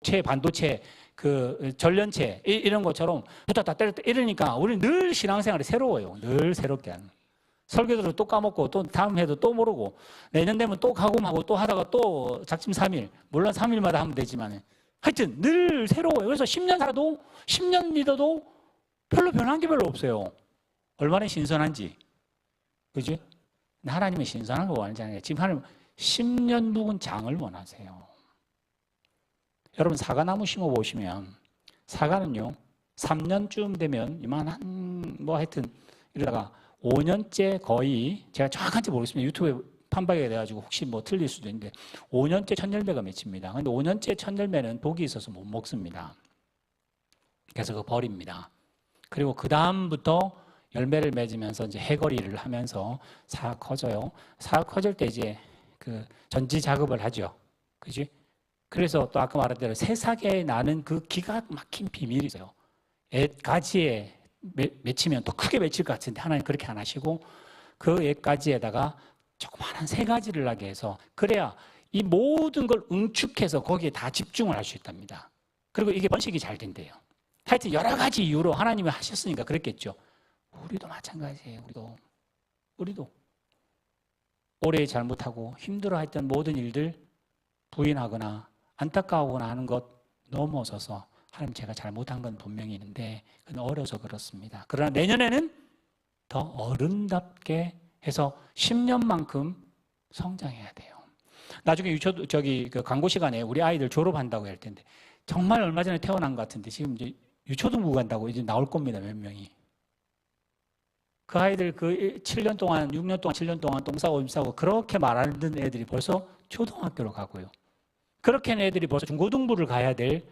반도체, 반도체, 그 전련체 이- 이런 것처럼 붙었다 때렸다 이러니까 우리는 늘 신앙생활이 새로워요. 늘 새롭게 하는. 설교들을 또 까먹고 또 다음 해도 또 모르고 내년 되면 또 가고하고 또 하다가 또 작심 삼일 물론 삼일마다 하면 되지만 하여튼 늘 새로워요. 그래서 10년 살아도 10년 믿어도 별로 변한 게 별로 없어요. 얼마나 신선한지. 그지? 하나님은 신선한 거 원하잖아요. 지금 하나님 10년 묵은 장을 원하세요. 여러분 사과나무 심어 보시면 사과는요 3년쯤 되면 이만한 뭐 하여튼 이러다가 5년째 거의 제가 정확한지 모르겠습니다. 유튜브에 판박이 돼가지고 혹시 뭐 틀릴 수도 있는데 5년째 첫 열매가 맺힙니다. 근데 5년째 첫 열매는 독이 있어서 못 먹습니다. 그래서 그거 버립니다. 그리고 그 다음부터 열매를 맺으면서 이제 해거리를 하면서 사 커져요. 사 커질 때 이제 그 전지 작업을 하죠. 그지? 그래서 또 아까 말한 대로 새싹에 나는 그 기가 막힌 비밀이 있어요. 애 가지에 맺- 맺히면 더 크게 맺힐 것 같은데 하나님 그렇게 안 하시고 그 애가지에다가 조그마한 세 가지를 나게 해서 그래야 이 모든 걸 응축해서 거기에 다 집중을 할 수 있답니다. 그리고 이게 번식이 잘 된대요. 하여튼 여러 가지 이유로 하나님이 하셨으니까 그랬겠죠. 우리도 마찬가지예요. 우리도 우리도 오래 잘못하고 힘들어했던 모든 일들 부인하거나 안타까워하거나 하는 것 넘어서서 하나님 제가 잘못한 건 분명히 있는데 그건 어려서 그렇습니다. 그러나 내년에는 더 어른답게 해서 10년만큼 성장해야 돼요. 나중에 유초 저기 그 광고 시간에 우리 아이들 졸업한다고 할 텐데 정말 얼마 전에 태어난 것 같은데 지금 이제 유초등부 간다고 이제 나올 겁니다 몇 명이. 그 아이들 그 7년 동안 6년 동안 7년 동안 똥 싸고 임 싸고 그렇게 말하는 애들이 벌써 초등학교로 가고요. 그렇게 하는 애들이 벌써 중고등부를 가야 될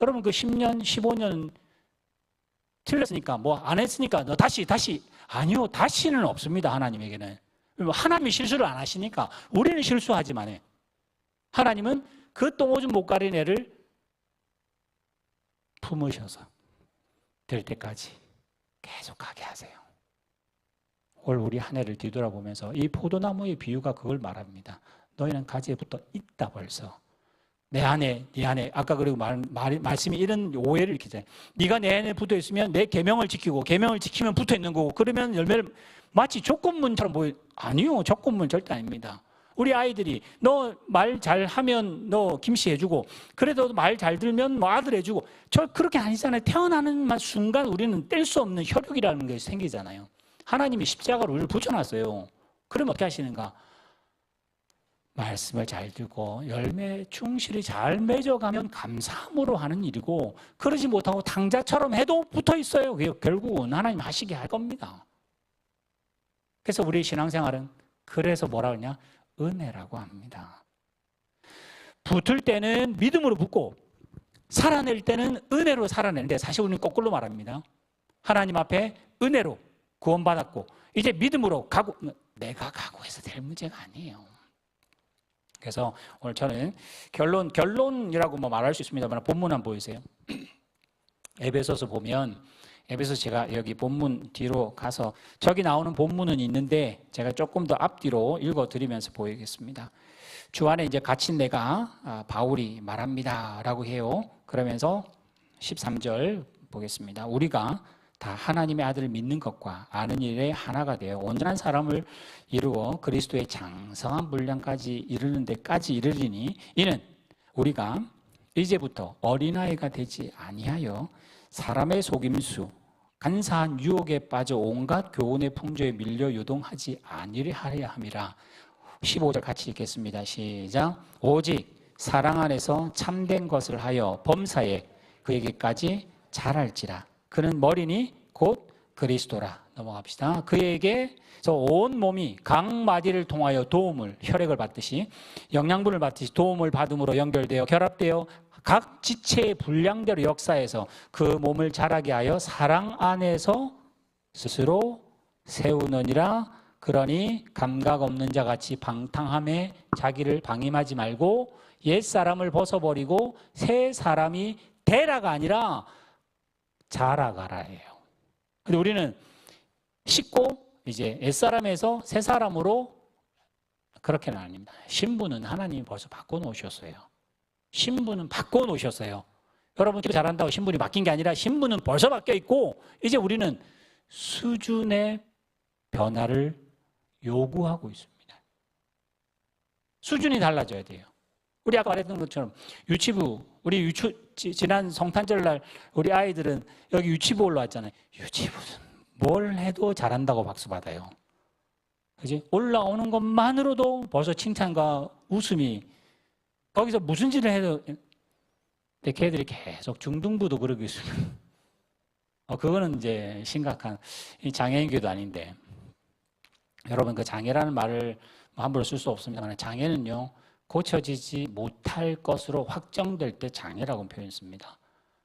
여러분 그 10년 15년 틀렸으니까 뭐 안 했으니까 너 다시 다시 아니요 다시는 없습니다 하나님에게는 하나님이 실수를 안 하시니까 우리는 실수하지만 해. 하나님은 그 똥오줌 못 가린 애를 품으셔서 될 때까지 계속 가게 하세요. 올 우리 한 해를 뒤돌아보면서 이 포도나무의 비유가 그걸 말합니다. 너희는 가지에 붙어 있다 벌써. 내 안에, 네 안에 아까 그리고 말, 말 말씀이 이런 오해를 일으키잖아요. 네가 내 안에 붙어 있으면 내 계명을 지키고 계명을 지키면 붙어 있는 거고 그러면 열매를 마치 조건문처럼 보여. 아니요, 조건문 절대 아닙니다. 우리 아이들이 너 말 잘하면 너 김씨 해주고 그래도 말 잘 들면 뭐 아들 해주고 저 그렇게 아니잖아요. 태어나는 순간 우리는 뗄 수 없는 혈육이라는 게 생기잖아요. 하나님이 십자가로 우리를 붙여놨어요. 그럼 어떻게 하시는가? 말씀을 잘 듣고 열매 충실히 잘 맺어가면 감사함으로 하는 일이고 그러지 못하고 당자처럼 해도 붙어 있어요. 결국은 하나님 하시게 할 겁니다. 그래서 우리 신앙생활은 그래서 뭐라 그러냐? 은혜라고 합니다. 붙을 때는 믿음으로 붙고 살아낼 때는 은혜로 살아내는데 사실 우리는 거꾸로 말합니다. 하나님 앞에 은혜로 구원받았고 이제 믿음으로 가고 내가 각오해서 될 문제가 아니에요. 그래서 오늘 저는 결론 결론이라고 뭐 말할 수 있습니다만 본문 한번 보이세요. 에베소서 보면 에베소 제가 여기 본문 뒤로 가서 저기 나오는 본문은 있는데 제가 조금 더 앞뒤로 읽어 드리면서 보이겠습니다. 주 안에 이제 갇힌 내가 아, 바울이 말합니다라고 해요. 그러면서 13절 보겠습니다. 우리가 다 하나님의 아들을 믿는 것과 아는 일에 하나가 되어 온전한 사람을 이루어 그리스도의 장성한 분량까지 이르는 데까지 이르리니 이는 우리가 이제부터 어린아이가 되지 아니하여 사람의 속임수 간사한 유혹에 빠져 온갖 교훈의 풍조에 밀려 요동하지 아니려 하려 함이라 15절 같이 읽겠습니다. 시작. 오직 사랑 안에서 참된 것을 하여 범사에 그에게까지 잘할지라. 그는 머리니 곧 그리스도라. 넘어갑시다. 그에게 온 몸이 각 마디를 통하여 도움을 혈액을 받듯이 영양분을 받듯이 도움을 받음으로 연결되어 결합되어 각 지체의 분량대로 역사해서 그 몸을 자라게 하여 사랑 안에서 스스로 세우느니라 그러니 감각 없는 자 같이 방탕함에 자기를 방임하지 말고 옛 사람을 벗어버리고 새 사람이 되라가 아니라 자라가라예요. 근데 우리는 씻고 이제 옛 사람에서 새 사람으로 그렇게는 아닙니다. 신분은 하나님이 벌써 바꿔 놓으셨어요. 신분은 바꿔 놓으셨어요. 여러분 잘한다고 신분이 바뀐 게 아니라 신분은 벌써 바뀌어 있고 이제 우리는 수준의 변화를 요구하고 있습니다. 수준이 달라져야 돼요. 우리 아까 말했던 것처럼 유치부 우리 유치 지난 성탄절 날 우리 아이들은 여기 유치부 올라왔잖아요. 유치부는 뭘 해도 잘한다고 박수 받아요. 그지? 올라오는 것만으로도 벌써 칭찬과 웃음이 거기서 무슨 짓을 해도 근데 걔들이 계속 중등부도 그러고 있으면 어, 그거는 이제 심각한 장애인교도 아닌데 여러분 그 장애라는 말을 뭐 함부로 쓸 수 없습니다만 장애는요 고쳐지지 못할 것으로 확정될 때 장애라고 표현했습니다.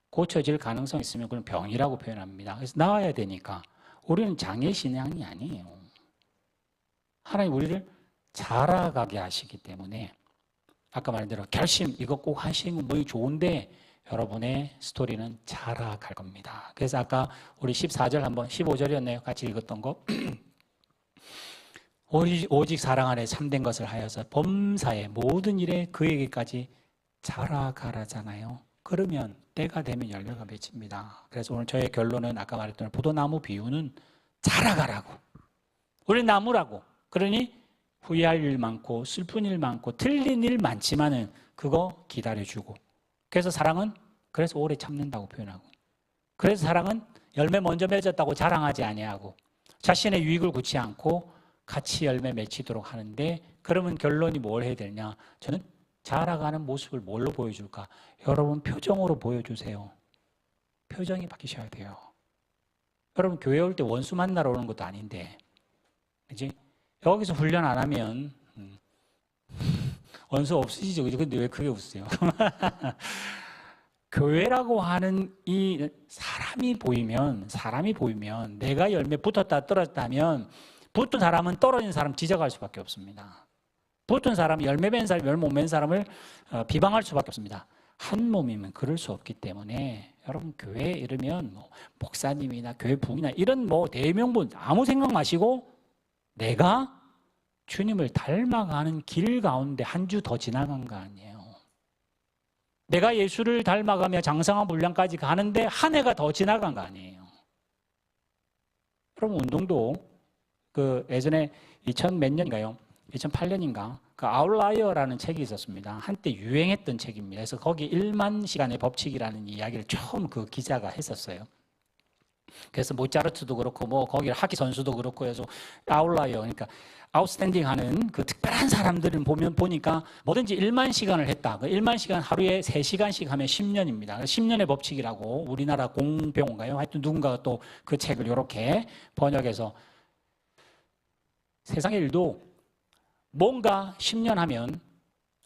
고쳐질 가능성이 있으면 그건 병이라고 표현합니다. 그래서 나와야 되니까 우리는 장애 신앙이 아니에요. 하나님 우리를 자라가게 하시기 때문에 아까 말한 대로 결심 이거 꼭 하시는 건 좋은데 여러분의 스토리는 자라갈 겁니다. 그래서 아까 우리 14절 한번 15절이었네요. 같이 읽었던 거. 오직 사랑 안에 참된 것을 하여서 범사의 모든 일에 그에게까지 자라가라잖아요. 그러면 때가 되면 열매가 맺힙니다. 그래서 오늘 저의 결론은 아까 말했던 포도나무 비유는 자라가라고. 우리 나무라고. 그러니 후회할 일 많고 슬픈 일 많고 틀린 일 많지만은 그거 기다려주고. 그래서 사랑은 그래서 오래 참는다고 표현하고. 그래서 사랑은 열매 먼저 맺었다고 자랑하지 아니하고 자신의 유익을 굳지 않고 같이 열매 맺히도록 하는데 그러면 결론이 뭘 해야 되냐? 저는 자라가는 모습을 뭘로 보여줄까? 여러분 표정으로 보여주세요. 표정이 바뀌셔야 돼요. 여러분 교회 올 때 원수 만나러 오는 것도 아닌데, 그지? 여기서 훈련 안 하면 음, 원수 없으시죠? 근데 왜 그게 없어요? 교회라고 하는 이 사람이 보이면 사람이 보이면 내가 열매 붙었다 떨어졌다면 붙은 사람은 떨어진 사람 지적할 수밖에 없습니다. 붙은 사람이 열매 맺은 사람, 열매 못맺 사람을 어, 비방할 수밖에 없습니다. 한 몸이면 그럴 수 없기 때문에 여러분 교회 이러면 뭐 목사님이나 교회 부이나 이런 뭐 대명분 아무 생각 마시고 내가 주님을 닮아가는 길 가운데 한 주 더 지나간 거 아니에요. 내가 예수를 닮아가며 장성한 분량까지 가는데 한 해가 더 지나간 거 아니에요. 여러분 운동도 그 예전에 2000 몇 년인가요? 2008년인가? 그 아웃라이어라는 책이 있었습니다. 한때 유행했던 책입니다. 그래서 거기 1만 시간의 법칙이라는 이야기를 처음 그 기자가 했었어요. 그래서 모차르트도 그렇고 뭐 거기 하키 선수도 그렇고 해서 아웃라이어 그러니까 아웃스탠딩 하는 그 특별한 사람들을 보면 보니까 뭐든지 1만 시간을 했다. 그 1만 시간 하루에 3시간씩 하면 10년입니다. 10년의 법칙이라고 우리나라 공병인가요? 하여튼 누군가가 또 그 책을 이렇게 번역해서 세상의 일도 뭔가 10년 하면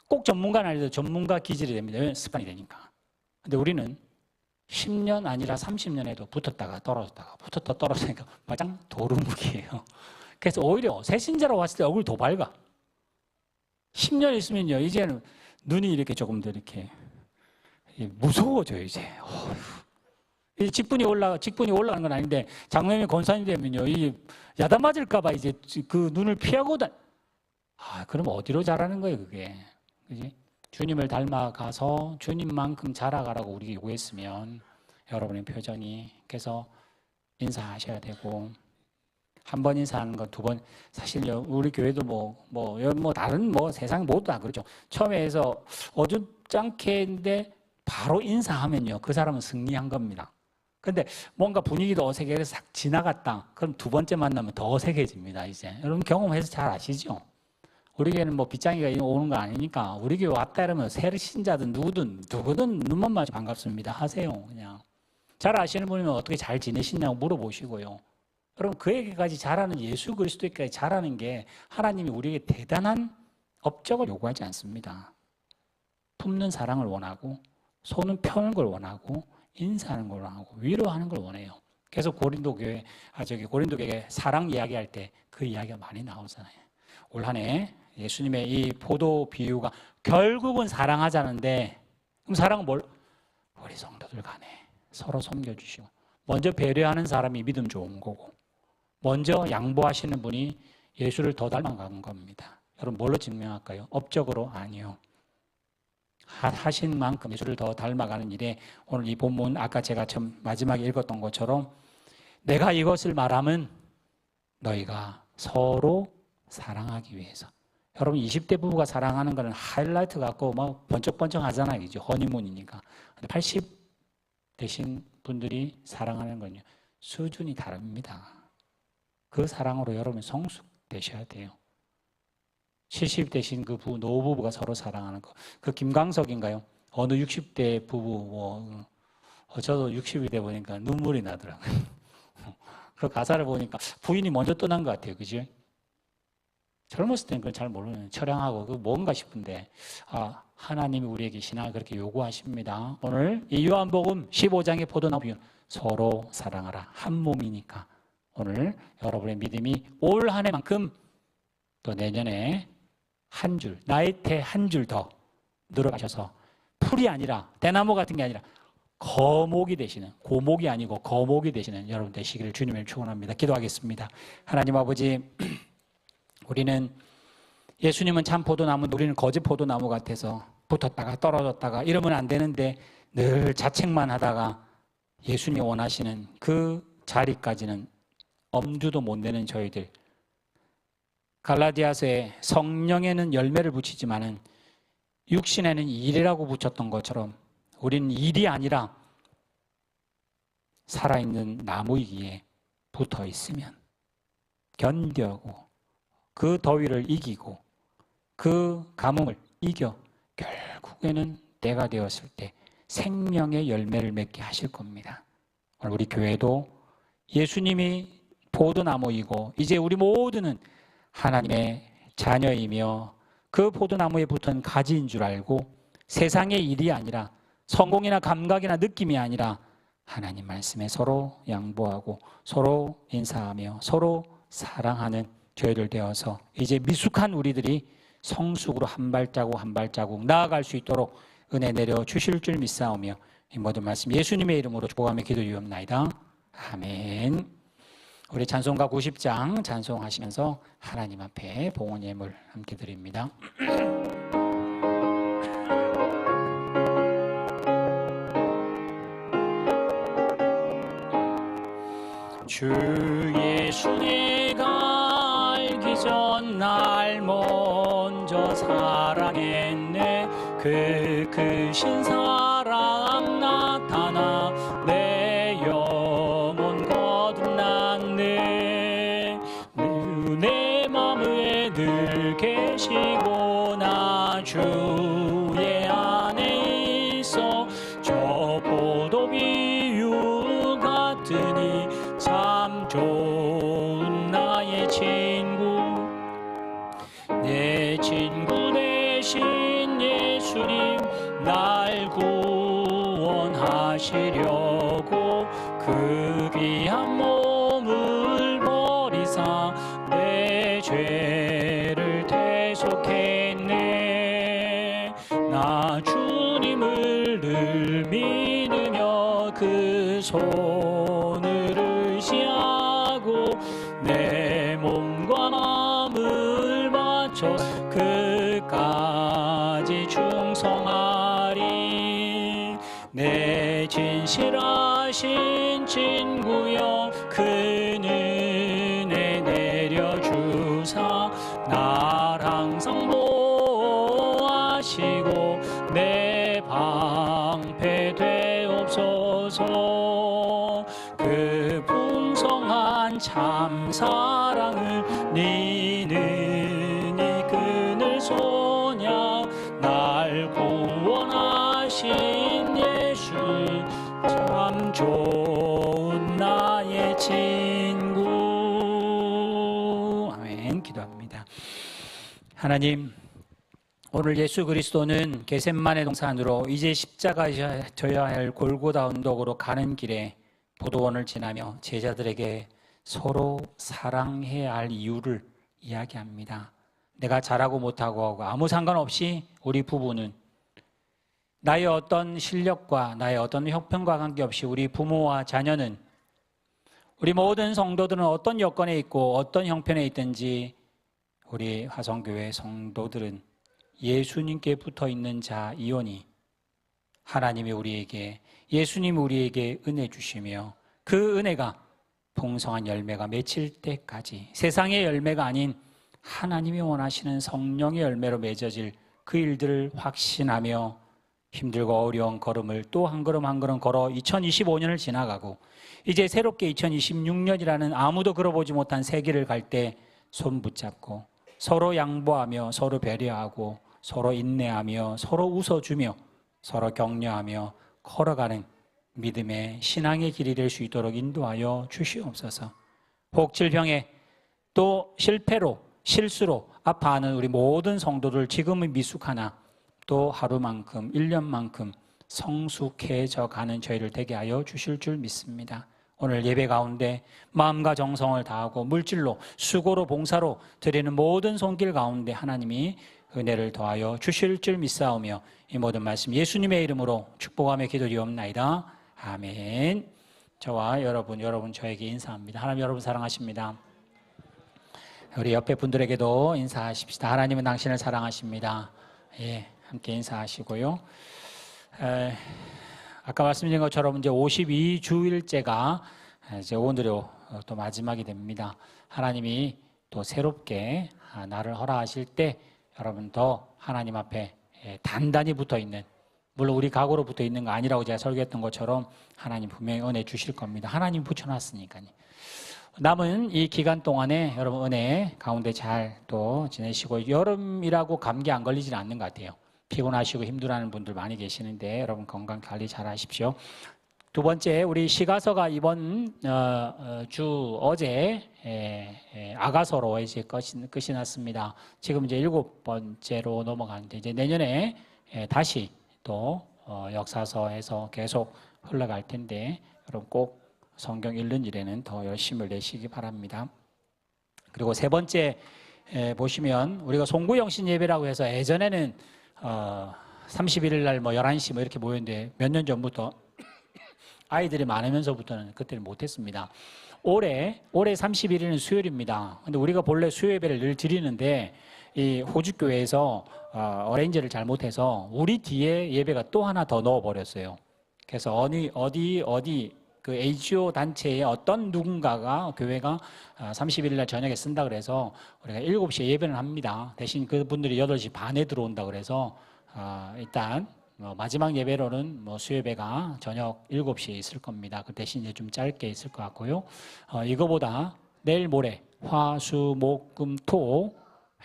꼭 전문가는 아니도 전문가 기질이 됩니다. 습관이 되니까. 근데 우리는 10년 아니라 30년 에도 붙었다가 떨어졌다가 붙었다 떨어지니까 마장 도루묵이에요. 그래서 오히려 새신자로 왔을 때 얼굴이 더 밝아. 10년 있으면요, 이제는 눈이 이렇게 조금 더 이렇게 무서워져요, 이제. 이 직분이 올라 직분이 올라가는 건 아닌데 장로님이 권사님 되면요, 이 야단 맞을까봐 이제 그 눈을 피하고 다. 아, 그럼 어디로 자라는 거예요, 그게? 그지? 주님을 닮아가서 주님만큼 자라가라고 우리 요구했으면 여러분의 표정이 그래서 인사하셔야 되고 한 번 인사하는 거두번 사실 우리 교회도 뭐뭐 뭐, 뭐 다른 뭐 세상 모두 다 그렇죠. 처음에 해서 어줍잖게 했는데 바로 인사하면요 그 사람은 승리한 겁니다. 근데 뭔가 분위기도 어색해서 싹 지나갔다. 그럼 두 번째 만나면 더 어색해집니다, 이제. 여러분 경험해서 잘 아시죠? 우리 교회는 뭐 빗장이가 오는 거 아니니까 우리 교회 왔다 이러면 새 신자든 누구든 누구든 눈만 마주 반갑습니다 하세요 그냥 잘 아시는 분이면 어떻게 잘 지내시냐고 물어보시고요 여러분 그에게까지 잘하는 예수 그리스도에까지 잘하는 게 하나님이 우리에게 대단한 업적을 요구하지 않습니다 품는 사랑을 원하고 손은 펴는 걸 원하고 인사하는 걸 원하고 위로하는 걸 원해요. 그래서 고린도 교회 아 저기 고린도 교회 사랑 이야기할 때 그 이야기가 많이 나오잖아요. 올 한해 예수님의 이 포도 비유가 결국은 사랑하자는데 그럼 사랑은 뭘 우리 성도들 간에 서로 섬겨주시고 먼저 배려하는 사람이 믿음 좋은 거고 먼저 양보하시는 분이 예수를 더 닮아간 겁니다. 여러분 뭘로 증명할까요? 업적으로 아니요. 하- 하신 만큼 예수를 더 닮아가는 일에 오늘 이 본문 아까 제가 처음 마지막에 읽었던 것처럼 내가 이것을 말하면 너희가 서로 사랑하기 위해서 여러분 20대 부부가 사랑하는 거는 하이라이트 같고 뭐 번쩍번쩍 하잖아요. 이제 허니문이니까. 근데 80 되신 분들이 사랑하는 건요. 수준이 다릅니다. 그 사랑으로 여러분 성숙 되셔야 돼요. 70 되신 그 부, 노부부가 서로 사랑하는 거. 그 김광석인가요? 어느 60대 부부, 뭐, 어, 저도 60이 돼 보니까 눈물이 나더라고요. 그 가사를 보니까 부인이 먼저 떠난 것 같아요. 그죠? 젊었을 때는 그걸 잘 모르는 처량하고 그 뭔가 싶은데 아 하나님이 우리에게 신앙을 그렇게 요구하십니다. 오늘 이 요한복음 15장의 포도나무 서로 사랑하라 한 몸이니까 오늘 여러분의 믿음이 올 한 해만큼 또 내년에 한 줄, 나의 태한줄 더 늘어가셔서 풀이 아니라 대나무 같은 게 아니라 거목이 되시는 고목이 아니고 거목이 되시는 여러분 되시기를 주님을 축원합니다. 기도하겠습니다. 하나님 아버지 우리는 예수님은 참 포도나무, 우리는 거짓 포도나무 같아서 붙었다가 떨어졌다가 이러면 안 되는데 늘 자책만 하다가 예수님이 원하시는 그 자리까지는 엄두도 못 내는 저희들. 갈라디아서에 성령에는 열매를 붙이지만은 육신에는 일이라고 붙였던 것처럼 우리는 일이 아니라 살아있는 나무이기에 붙어 있으면 견뎌고 그 더위를 이기고 그 가뭄을 이겨 결국에는 때가 되었을 때 생명의 열매를 맺게 하실 겁니다. 우리 교회도 예수님이 포도나무이고 이제 우리 모두는 하나님의 자녀이며 그 포도나무에 붙은 가지인 줄 알고 세상의 일이 아니라 성공이나 감각이나 느낌이 아니라 하나님 말씀에 서로 양보하고 서로 인사하며 서로 사랑하는 저희들 되어서 이제 미숙한 우리들이 성숙으로 한 발자국 한 발자국 나아갈 수 있도록 은혜 내려 주실 줄 믿사오며 이 모든 말씀 예수님의 이름으로 축복하며 기도드리옵나이다. 아멘. 우리 찬송가 90장 찬송하시면서 하나님 앞에 봉헌 예물 함께 드립니다. 주 예수 내가 알기 전 날 먼저 사랑했네 그 크신 사랑 늘 계시고 나주 죄를 대속했네. 나 주님을 늘 믿으며 그 손 방패 되옵소서. 그 풍성한 참 사랑을 니는 이끈을 소냐 날 구원하신 예수. 참 좋은 나의 친구. 아멘. 기도합니다. 하나님 오늘 예수 그리스도는 게셋만의 동산으로 이제 십자가 져야 할 골고다 언덕으로 가는 길에 포도원을 지나며 제자들에게 서로 사랑해야 할 이유를 이야기합니다. 내가 잘하고 못하고 하고 아무 상관없이 우리 부부는 나의 어떤 실력과 나의 어떤 형편과 관계없이 우리 부모와 자녀는 우리 모든 성도들은 어떤 여건에 있고 어떤 형편에 있든지 우리 화성교회 성도들은 예수님께 붙어 있는 자 이온이 하나님이 우리에게 예수님 우리에게 은혜 주시며 그 은혜가 풍성한 열매가 맺힐 때까지 세상의 열매가 아닌 하나님이 원하시는 성령의 열매로 맺어질 그 일들을 확신하며 힘들고 어려운 걸음을 또 한 걸음 한 걸음 걸어 2025년을 지나가고 이제 새롭게 2026년이라는 아무도 걸어보지 못한 세기를 갈 때 손 붙잡고 서로 양보하며 서로 배려하고 서로 인내하며 서로 웃어주며 서로 격려하며 걸어가는 믿음의 신앙의 길이 될 수 있도록 인도하여 주시옵소서. 혹 질병에 또 실패로 실수로 아파하는 우리 모든 성도들 지금은 미숙하나 또 하루만큼 1년만큼 성숙해져 가는 저희를 되게 하여 주실 줄 믿습니다. 오늘 예배 가운데 마음과 정성을 다하고 물질로 수고로 봉사로 드리는 모든 손길 가운데 하나님이 은혜를 더하여 주실 줄 믿사오며 이 모든 말씀 예수님의 이름으로 축복하며 기도리옵나이다. 아멘. 저와 여러분, 여러분 저에게 인사합니다. 하나님 여러분 사랑하십니다. 우리 옆에 분들에게도 인사하십시다. 하나님은 당신을 사랑하십니다. 예, 함께 인사하시고요. 에, 아까 말씀드린 것처럼 이제 52주일째가 이제 오늘로 또 마지막이 됩니다. 하나님이 또 새롭게 아, 나를 허락하실 때 여러분 더 하나님 앞에 예, 단단히 붙어 있는 물론 우리 각오로 붙어 있는 거 아니라고 제가 설교했던 것처럼 하나님 분명히 은혜 주실 겁니다. 하나님 붙여놨으니까요. 남은 이 기간 동안에 여러분 은혜 가운데 잘 또 지내시고 여름이라고 감기 안 걸리지는 않는 것 같아요. 피곤하시고 힘들어하는 분들 많이 계시는데 여러분 건강 관리 잘 하십시오. 두 번째 우리 시가서가 이번 어, 어, 주 어제 아가서로 이제 끝이, 끝이 났습니다. 지금 이제 일곱 번째로 넘어가는데 이제 내년에 에, 다시 또 어, 역사서에서 계속 흘러갈 텐데 여러분 꼭 성경 읽는 일에는 더 열심을 내시기 바랍니다. 그리고 세 번째 에, 보시면 우리가 송구영신 예배라고 해서 예전에는 어, 31일 날 뭐 11시 뭐 이렇게 모였는데 몇 년 전부터 아이들이 많으면서부터는 그때는 못했습니다. 올해 올해 31일은 수요일입니다. 근데 우리가 본래 수요 예배를 늘 드리는데 이 호주 교회에서 어, 어레인지를 잘못해서 우리 뒤에 예배가 또 하나 더 넣어 버렸어요. 그래서 어디 어디 어디 그 HO 단체의 어떤 누군가가 교회가 31일 날 저녁에 쓴다 그래서 우리가 7시에 예배를 합니다. 대신 그분들이 8시 반에 들어온다 그래서 아, 일단 뭐 마지막 예배로는 뭐 수예배가 저녁 7시에 있을 겁니다. 그 대신 이제 좀 짧게 있을 것 같고요. 어, 이거보다 내일 모레 화, 수, 목, 금, 토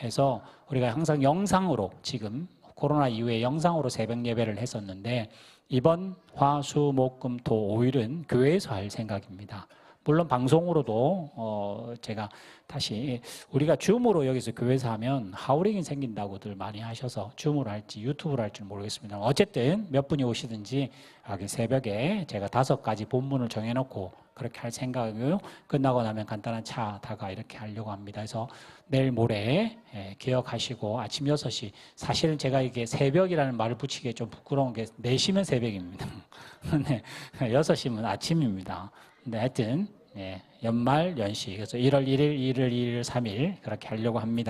해서 우리가 항상 영상으로 지금 코로나 이후에 영상으로 새벽 예배를 했었는데 이번 화, 수, 목, 금, 토, 5일은 교회에서 할 생각입니다. 물론 방송으로도 어 제가 다시 우리가 줌으로 여기서 교회에서 하면 하우링이 생긴다고들 많이 하셔서 줌으로 할지 유튜브로 할지 모르겠습니다. 어쨌든 몇 분이 오시든지 여기 새벽에 제가 다섯 가지 본문을 정해놓고 그렇게 할 생각이고요. 끝나고 나면 간단한 차 다가 이렇게 하려고 합니다. 그래서 내일 모레 예, 기억하시고 아침 6시 사실은 제가 이게 새벽이라는 말을 붙이기에 좀 부끄러운 게 4시면 새벽입니다. 네, 6시면 아침입니다. 근데 하여튼 예, 연말 연시 그래서 1월 1일, 1월 2일, 3일 그렇게 하려고 합니다.